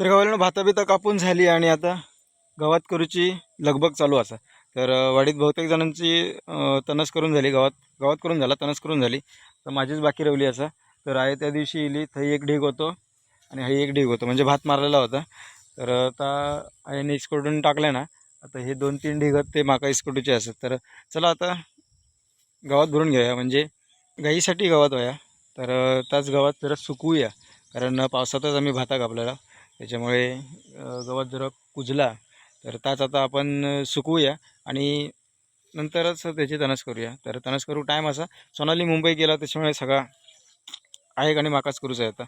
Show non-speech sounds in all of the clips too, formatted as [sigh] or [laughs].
तर गव्हाला भाता बिता कापून झाली आणि आता गवत करूची लगबग चालू असा. तर वाडीत बहुतेक जणांची तणस करून झाली गावात गावात करून झाला तणस करून झाली. तर माझीच बाकी रवली असा. तर आहे त्या दिवशी इली थंय एक ढीग होतो आणि हा एक ढीग होतो. म्हणजे भात मारलेला होता. तर आता आईने इस्कोटून टाकलं ना आता हे दोन तीन ढीग ते माका इस्कोटूचे असतात तर चला आता गावात भरून घेऊया. म्हणजे गाईसाठी गावात व्हाया तर त्याच गावात जरा सुकवूया. कारण पावसातच आम्ही भाता कापलेला त्याच्यामुळे गवत जर कुजला तर त्याच आता आपण सुकवूया आणि नंतरच त्याची तणस करूया. तर तणस करू टाईम असा. सोनाली मुंबई गेला त्याच्यामुळे सगळा आहे आणि माकाच करूच आहे आता.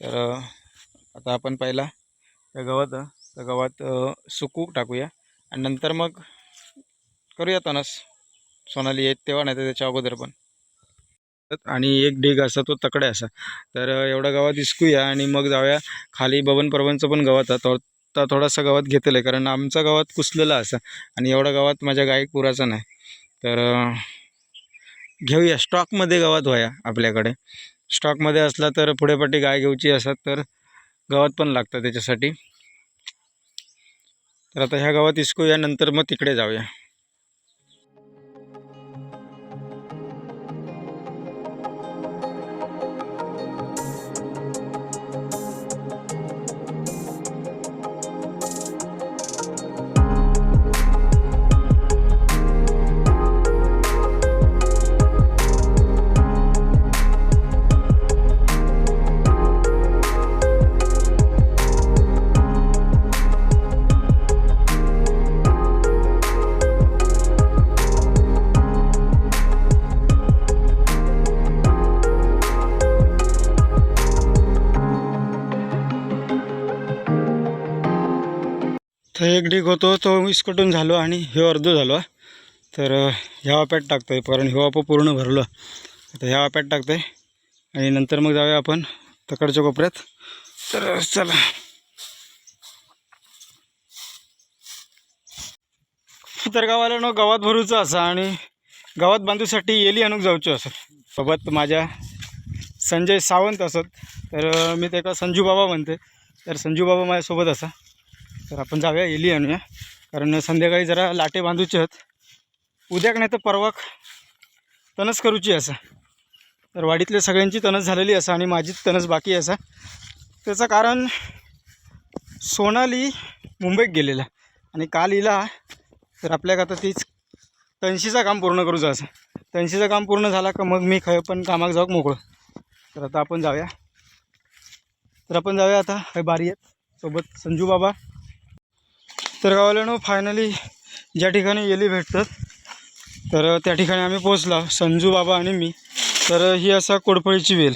तर आता आपण पहिला त्या गवत त्या गवत सुकू टाकूया. आणि नंतर मग करूया तणस सोनाली येत तेव्हा नाही तर त्याच्या अगोदर पण. आणि एक ढीग असा तो तकडे असा. तर एवढा गावात इसकूया आणि मग जाऊया. खाली बबन परबनचं पण गवत आहे. तो आता थोडासा गवत घेतलं आहे. कारण आमचा गावात कुसलेला असा आणि एवढा गावात माझ्या गायक पुराचा नाही. तर घेऊया. स्टॉकमध्ये गावात व्हाया आपल्याकडे. स्टॉकमध्ये असला तर पुढेपाठी गाय घेऊची असतात तर गावात पण लागतं त्याच्यासाठी. तर आता ह्या गावात इसकूया. नंतर मग तिकडे जाऊया. तर एक ढीग होतो तो इसकटून झालो आणि हे अर्ध झालो तर ह्या वाप्यात टाकतो आहे कारण ह्यो वापं पूर्ण भरलं. आता ह्या वाप्यात टाकतो आहे आणि नंतर मग जाऊया आपण तकडच्या कोपऱ्यात. तर चला. तर गावाला न गावात भरूचं असं आणि गावात बांधूसाठी येली आणूक जाऊचं असं. सोबत माझ्या संजय सावंत असत. तर मी मी त्याका संजू बाबा म्हणते. तर संजू बाबा माझ्यासोबत असा. तर आपण जाऊया एली आणूया. कारण संध्याकाळी जरा लाटे बांधूचे आहेत. उद्याक नाही तर परवाक तणस करूची असा. तर वाडीतल्या सगळ्यांची तणस झालेली असा आणि माझीच तणस बाकी असा. त्याचं कारण सोनाली मुंबईत गेलेला आणि काल इला तर आपल्याक आता तीच तणशीचं काम पूर्ण करूचं असं. तणशीचं काम पूर्ण झाला का मग मी खय पण कामाक जाऊ मोकळं. तर आता आपण जाऊया. तर आपण जाऊया आता. हे बारी आहेत. सोबत संजू बाबा. तर गावाला फायनली ज्या ठिकाणी येली भेटतात तर त्या ठिकाणी आम्ही पोचला संजू बाबा आणि मी. तर ही असा कोडपळीची वेल.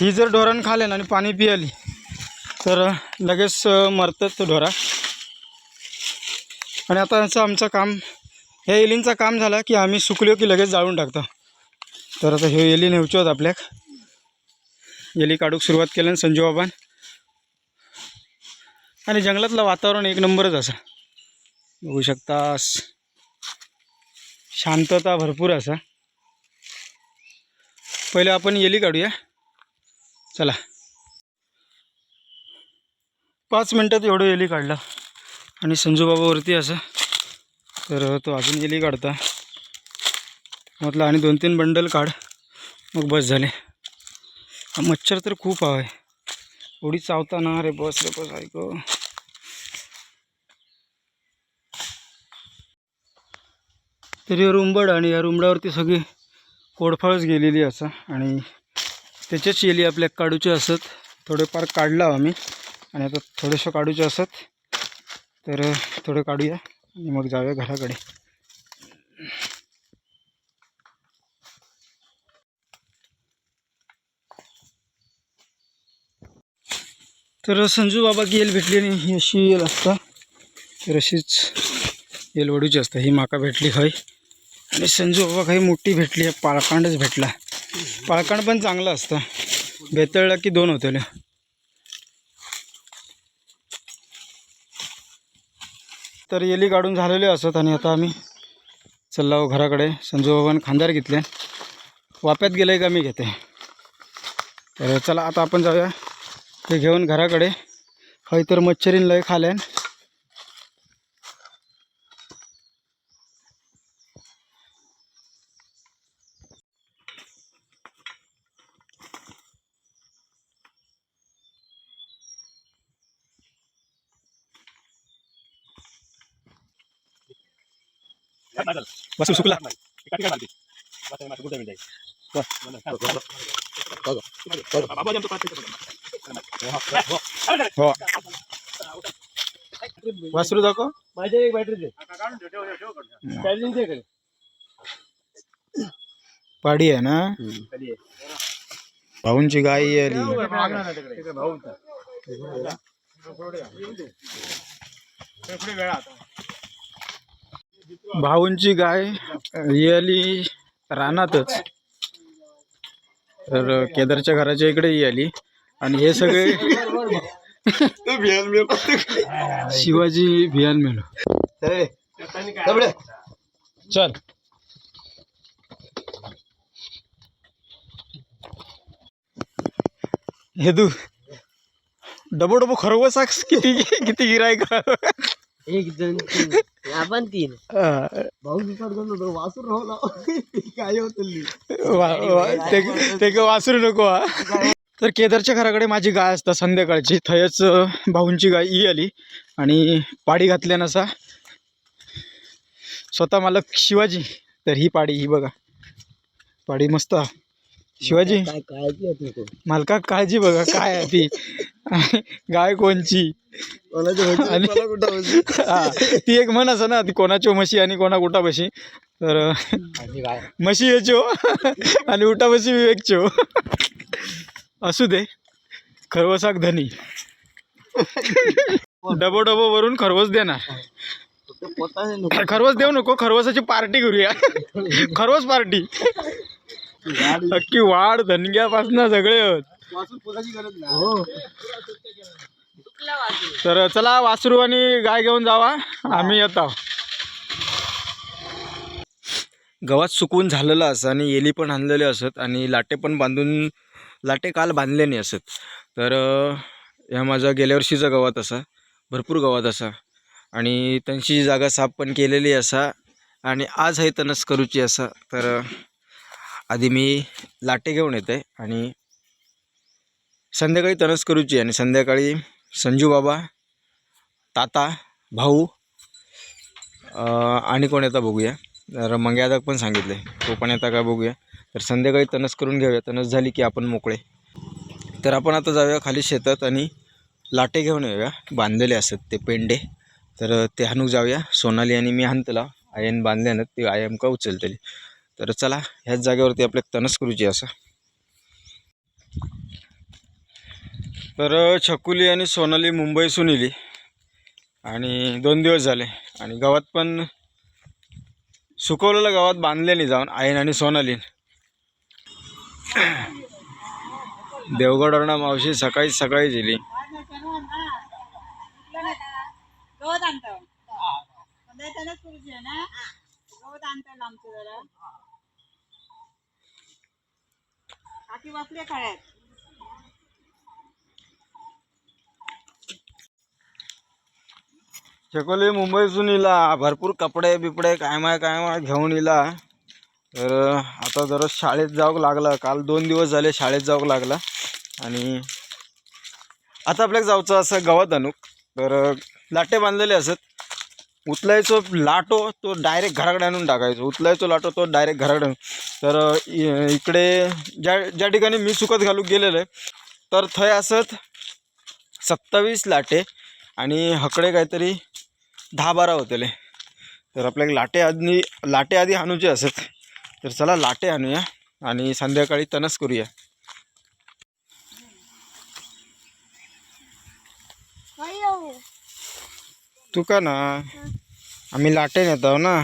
ही जर ढोरण खाले ना आणि पाणी पियाली तर लगेच मरतात तो ढोरा. आणि आता याचं आमचं काम ह्या एलींचं काम झालं की आम्ही सुकलो की लगेच जाळून टाकतो. तर आता हे एली नेवचे होत आपल्याक. एली काढूक सुरुवात केल्यानं संजू बाबान. आणि जंगलातलं वातावरण एक नंबरच असं. बघू शकता शांतता भरपूर असा. पहिले आपण येली काढूया. चला. पाच मिनटात एवढं येली काढलं. आणि संजूबाबावरती असं. तर तो अजून येली काढता. म्हटलं आणि दोन तीन बंडल काढ. मग बस झाले. मच्छर तर खूप हवं आहे. एवढी चावताना रे बस रे बस ऐक. तरी रुंबड आणि या रुंबडावरती सगळी कोडफळच गेलेली असं. आणि त्याच्याच येली आपल्या काढूचे असत. थोडेफार काढला आम्ही. आणि आता थोडेसे काढूचे असत. तर थोडं काढूया आणि मग जाऊया घराकडे. तर संजू बाबा की येल भेटली आणि ही अशी येल असता. तर अशीच येल वडूची असता. ही माका भेटली हय आणि संजू बाबा काही मोठी भेटली आहे पाळकांडच भेटला. पाळकांड पण चांगलं असतं. बेतळला की दोन होते तर येली काढून झालेले असत आणि आता आम्ही चाललो घराकडे संजू बाबांनी खांदार घेतले. वाप्यात गेले का मी घेते. तर चला आता आपण जाऊया. ते घेऊन घराकडे. हय तर मच्छरीन लय खाल्यान. वासू सुकला हो वासरू दाखव माझ्या एक बॅटरी दे चार्जिंग दे पाडी आहे ना भाऊंची गाई आली भाऊंची गाय ही आली रानातच. तर केदारच्या घराच्या इकडे याली. आली आणि हे सगळे शिवाजी भियान मेलो. चल. हे तू डबो डबो खरवस किती किती गिराय का एक जण आपण तीन. भाऊ दुसरं दोन होतो वासून राहला [laughs] काय होतं ते वासरू नको हा. तर केदारच्या घराकडे माझी गाय असता संध्याकाळची. थयच भाऊंची गाय ही आली आणि पाडी घातल्यानं असा स्वतः मालक शिवाजी तर ही पाडी ही बघा. पाडी मस्त. शिवाजी? काय काळजी मालका काळजी बघा काय आहे ती? गाय कोणची? आणि हा, ती एक म्हण असं ना ती कोणाची म्हशी आणि कोणा कुठा म्हशी? तर काय? म्हशी येचो आणि उठा म्हशी विवेकचो असू दे खरवसाक धनी. डबो डबो वरून खरवस देणार. फक्त नको. खरवस देऊ नको खरवसाची पार्टी करूया. खरवस पार्टी. अख्खी वाढ धनग्यापासून सगळे हो. तर चला वासरू आणि गाय घेऊन जावा. आम्ही येत आहोत. गव्हात सुकवून झालेलं असं आणि येली पण आणलेले असत आणि लाटे पण बांधून लाटे काल बांधले नाही असत. तर ह्या माझा गेल्या वर्षीचा गवात असा भरपूर गवात असा. आणि त्यांची जागा साफ पण केलेली असा आणि आज आहे तनस करूची असा. तर आधी मी लाटे घेऊन येते आणि संध्याकाळी तणस करूची आणि संध्याकाळी संजू बाबा ताता भाऊ आणि कोण येता बघूया. तर मंग्यादा पण सांगितले तो पण येता का बघूया. तर संध्याकाळी तणस करून घेऊया. तणस झाली की आपण मोकळे. तर आपण आता जाऊया खाली शेतात आणि लाटे घेऊन येऊया. बांधलेले असतात ते पेंडे. तर ते हाणूक जाऊया. सोनाली आणि मी हाणतला. आयन बांधल्यानं ते आयम का उचलतली? तर चला ह्याच जागेवरती आपल्या तनस करूची असं तर छकुली आणि सोनाली मुंबईसून इली आणि दोन दिवस झाले आणि गावात पण सुकवलेलं गावात बांधले नाही जाऊन आईन आणि सोनालीन देवगडवरनं मावशी सकाळी सकाळी गेली गवत आणतो गवत आणतो आमचं जरा बाकी बसले काळ्यात चकोली मुंबईसून इला भरपूर कपडे बिपडे काय माय काय माय घेऊन इला. तर आता जरा शाळेत जावं लागलं. काल दोन दिवस झाले शाळेत जावं लागला. आणि आता आपल्याला जाऊचं असं गवत अनुक तर लाटे बांधलेले असत. उचलायचो लाटो तो डायरेक्ट घराकडे आणून टाकायचो. उचलायचो लाटो तो डायरेक्ट घराकडे आणून. तर इकडे ज्या ज्या ठिकाणी मी सुकत घालूक गेलेलो आहे तर थंय असत सत्तावीस लाटे आणि हकडे काहीतरी दहा बारा होतेले. तर आपल्याला लाटे आधी लाटे आधी आणूचे असत. तर चला लाटे आणूया आणि संध्याकाळी तनस करूया. तू का ना? आम्ही लाटे नेतो ना?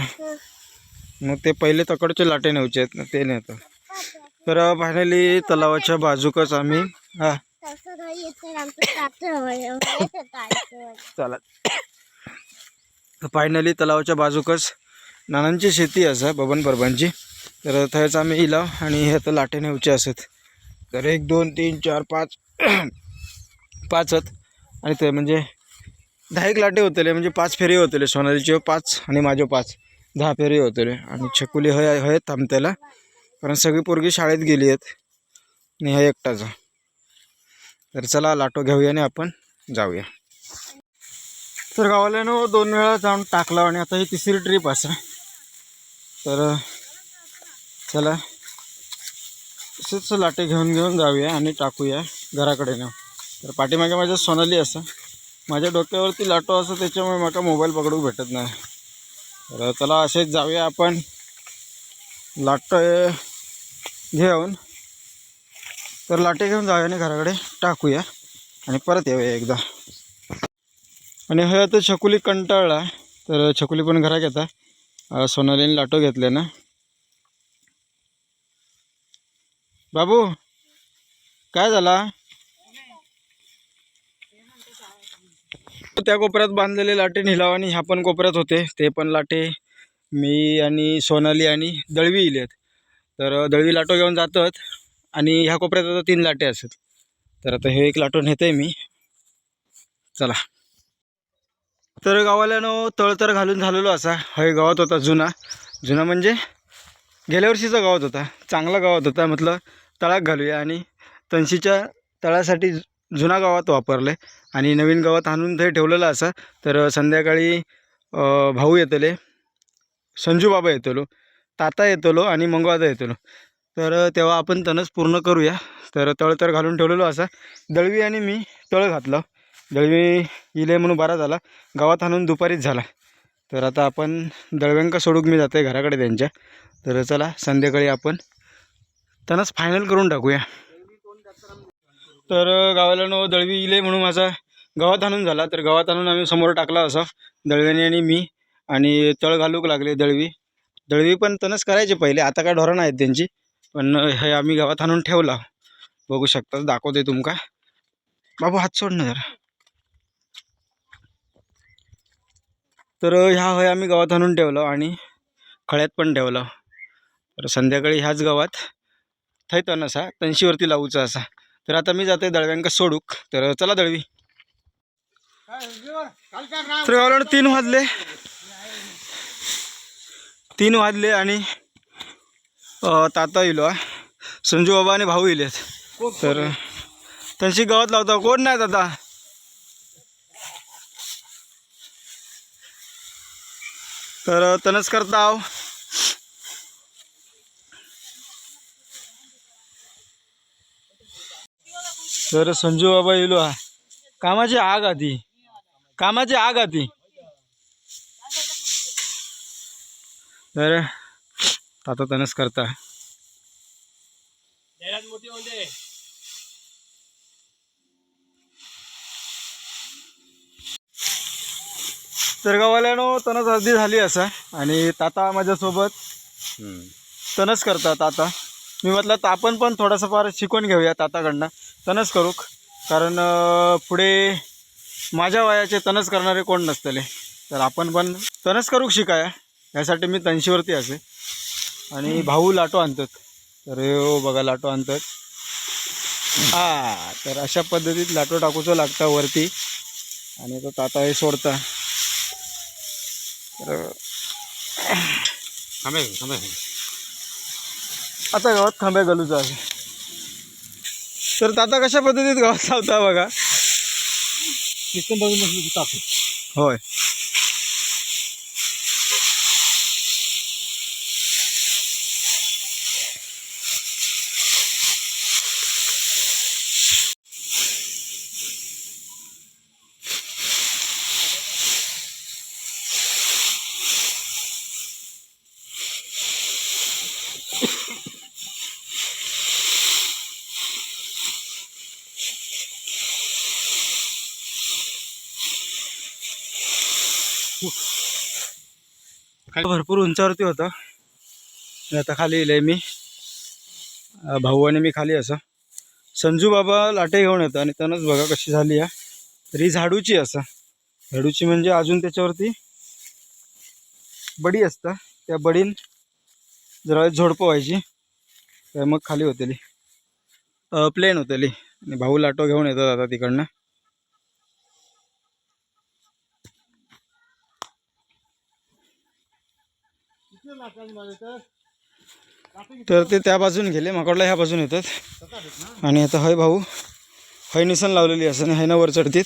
मग ते पहिले तकडचे लाटे न्यायचे आहेत ना ते नेतो तर फायनली तलावाच्या बाजूकच आम्ही हा. चला. तर फायनली तलावाच्या बाजूकच नानांची शेती असा बबन परबांची तर थंयच आम्ही इला आणि हे तर लाटे नेवचे असत. तर एक दोन तीन चार पाच [clears throat] पाच आणि ते म्हणजे दहा एक लाटे होतले म्हणजे पाच फेरी होतले सोनालीचे पाच आणि माझे पाच. दहा फेरी होतले आणि छकुली हय हय थांबतेला. कारण सगळी पोरगी शाळेत गेली आहेत. आणि हा एकटाचा तर चला लाटो घेऊया आणि आपण जाऊया. तर गावाल्यानं दोन वेळा जाऊन टाकला आणि आता ही तिसरी ट्रिप असं तर चला. तसेच लाटे घेऊन घेऊन जाऊया आणि टाकूया घराकडे नेऊ तर पाठीमागे माझ्या सोनाली असं. माझ्या डोक्यावरती लाटो असं त्याच्यामुळे मला मोबाईल पकडू भेटत नाही. तर चला असेच जाऊया आपण. लाटो घेऊन. तर लाटे घेऊन जाऊया आणि घराकडे टाकूया. आणि परत येऊया एकदा. आणि हे आता छकुली कंटाळला तर छकुली पण घरात येता सोनालीने लाटो घेतले ना. बाबू काय झाला? त्या कोपऱ्यात बांधलेले लाटे निलाव आणि ह्या पण कोपऱ्यात होते. ते पण लाटे मी आणि सोनाली आणि दळवी इलेत. तर दळवी लाटो घेऊन जातात आणि ह्या कोपऱ्यात आता तीन लाटे असत तर आता हे एक लाटो नेते मी. चला. तर गावाल्यानं तळ तर घालून झालेलो असा. हे गावात होता जुना. जुना म्हणजे गेल्या वर्षीचा गावात होता. चांगला गावात होता. म्हटलं तळाक घालूया आणि तणशीच्या तळासाठी जुना गावात वापरले आणि नवीन गावात आणून ते ठेवलेलं असं. तर संध्याकाळी भाऊ येतले. संजू बाबा येतलो. ताता येतलो आणि मंगवादा येतलो. तर तेव्हा आपण तणच पूर्ण करूया. तर तळ तर घालून ठेवलेलो असा. दळवी आणि मी तळ घातलं. दळवी इले म्हणून बरा झाला. गावात आणून दुपारीच झाला. तर आता आपण दळव्यांका सोडूक मी जाते घराकडे त्यांच्या. तर चला संध्याकाळी आपण त्यांनाच फायनल करून टाकूया. तर गावाला नो दळवी इले म्हणून माझा गावात आणून झाला. तर गावात आणून आम्ही समोर टाकला असा. दळव्याने आणि मी आणि तळ घालूक लागले दळवी. दळवी पण तणच करायचे पहिले. आता काय ढोरण आहेत त्यांची. पण हे आम्ही गावात आणून ठेवला. बघू शकता दाखवते तुमका. बाबू हात सोड ना जरा. तर ह्या हय आम्ही गावात आणून ठेवलं आणि खळ्यात पण ठेवलं. तर संध्याकाळी ह्याच गावात थैतन असा तणशीवरती लावूचा असा. तर आता मी जाते दळव्यांका सोडूक. तर चला दळवी. तर गावाला तीन वाजले. तीन वाजले आणि ताता येलो संजू बाबा आणि भाऊ इलेत. तर त्यांची गवत लावता. कोण नाही दादा तर तनच करता आहो तर संजू बाबा येलो हा कामाची आग आधी. कामाची आग आधी. तर आता तनच करता. तर गावाल्यानो तनच अर्धी झाली असं. आणि ताता माझ्यासोबत. तनच करतात आता मी म्हटलं तर आपण पण थोडंसं फार शिकून घेऊया ताताकडनं तनच करूक. कारण पुढे माझ्या वयाचे तनच करणारे कोण नसतले. तर आपण पण तनच करूक शिकाया यासाठी मी तनशीवरती असे. आणि भाऊ लाटो आणतात. तर हो बघा लाटो आणतात. हा तर अशा पद्धतीत लाटो टाकूचं लागतं वरती. आणि तो ताता हे सोडता. तर आता गावात खांब्या घालूचा आहे. तर आता कशा पद्धतीत गावात लावता बघा? होय. भरपूर उंचावरती होता. आता खाली येईल मी. भाऊ आणि मी खाली असं. संजू बाबा लाटे घेऊन येतं आणि त्यानंच बघा कशी झाली आहे तरी झाडूची असं. झाडूची म्हणजे अजून त्याच्यावरती बडी असतं. त्या बडीन जरा झोडपं व्हायची तर मग खाली होतेली. प्लेन होतेली. आणि भाऊ लाटो घेऊन येतात आता तिकडनं. तर ते त्या बाजून गेले माकडला ह्या बाजून येतात. आणि आता हय भाऊ हय निसन लावलेली असं आणि हयना वर चढतीत.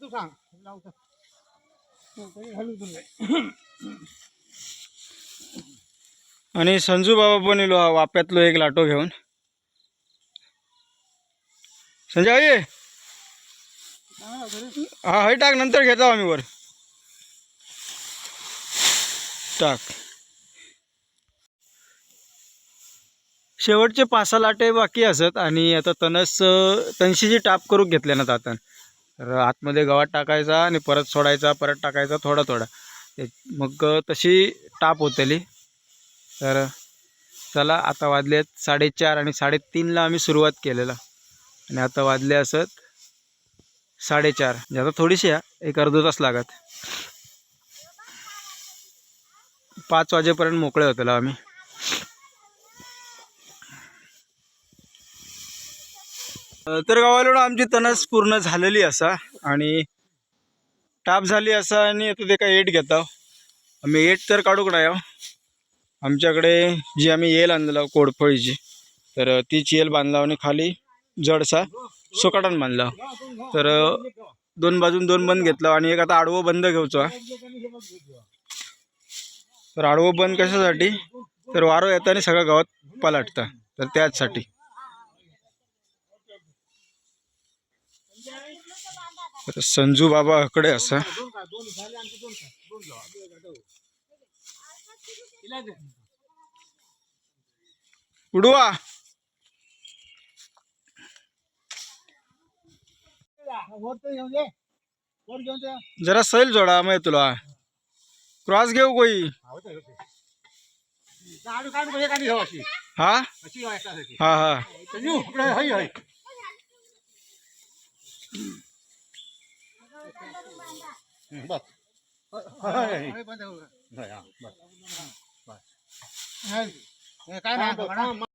तू सांग. आणि संजू बाबा पण येलो हा वाप्यातलो एक लाटो घेऊन. संजय आई! हा हय टाक नंतर घेतो आम्ही वर. टाक. शेवटचे पाच सहा लाटे बाकी असत आणि आता तनस तनशीची तणशीची टाप करून घेतल्या ना तातन तर आतमध्ये गवात टाकायचा आणि परत सोडायचा परत टाकायचा थोडा थोडा. ते- मग तशी टाप होतली. तर चला आता वाजले आहेत साडेचार आणि साडेतीनला आम्ही सुरुवात केलेला. आणि आता वाजले असत साडेचार. म्हणजे आता थोडीशी आहे एक अर्धा तास लागत. पाच वाजेपर्यंत मोकळे होतेला आम्ही. तर गावाला आमची तणस पूर्ण झालेली असा आणि टाप झाली असा आणि आता ते काय एट घेता. आम्ही एट तर काढूक नाही आहो. आमच्याकडे जी आम्ही येल आणलेला कोडफळीची तर तीच येल बांधला आणि खाली जडसा सुकाटान बांधला. तर दोन बाजून दोन बंद घेतला आणि एक आता आडवं बंद घेऊचो तर आडवं बंद कशासाठी? तर वारो येता आणि सगळं गावात पलाटता. तर त्याचसाठी. संजू बाबा कडे असा. उडवा. जरा सैल जोडा मग तुला. क्रॉस घेऊ कोई? हा हा? हा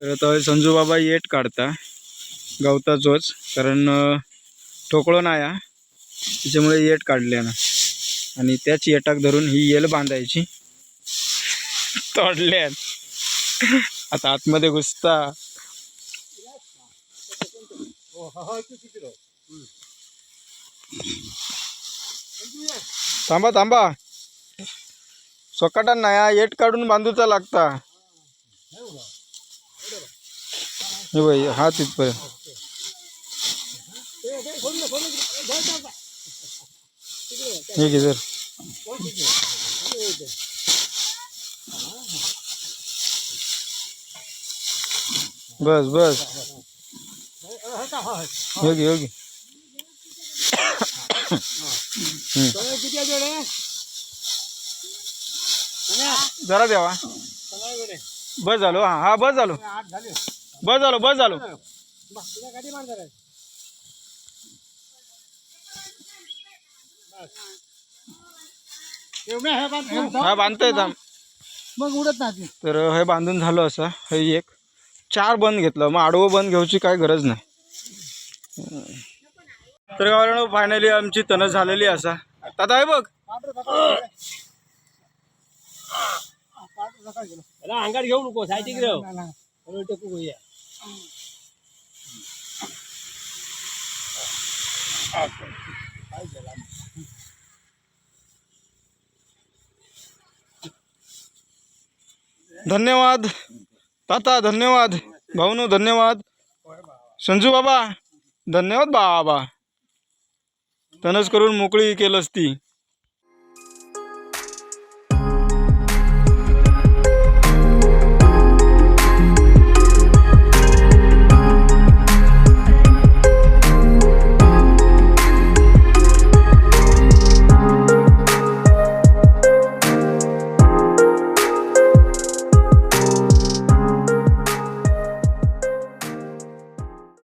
तर आता संजू बाबा येट काढता. गवताचोच कारण ठोकळो नाही त्याच्यामुळे येट काढल्या ना. आणि त्याच येटाक धरून ही येल बांधायची. तोडल्या आता आतमध्ये घुसता. थांबा थांबा. सकाटा नाही हा, येट काढून बांधूचा लागता. हे बाई हा तिथपर्यंत ठीक आहे सर बस बस. योगी योगी जरा द्यावा बस झालो हा हा बस झालो. बस झालो बस झालो. हा बांधतोय थांब. मग उडत नाही तर हे बांधून झालं असं हे एक. चार बंद घेतलं मग आडवं बंद घ्यायची काय गरज नाही. तर गावाला फायनली आमची तण झालेली असा. आता आहे बघ. त्याला अंगात घेऊ नको सायटिक घेऊया धन्यवाद. ताता धन्यवाद. भाऊनो धन्यवाद. संजू बाबा धन्यवाद बाबा. तनस करून मोकळी केलंस ती.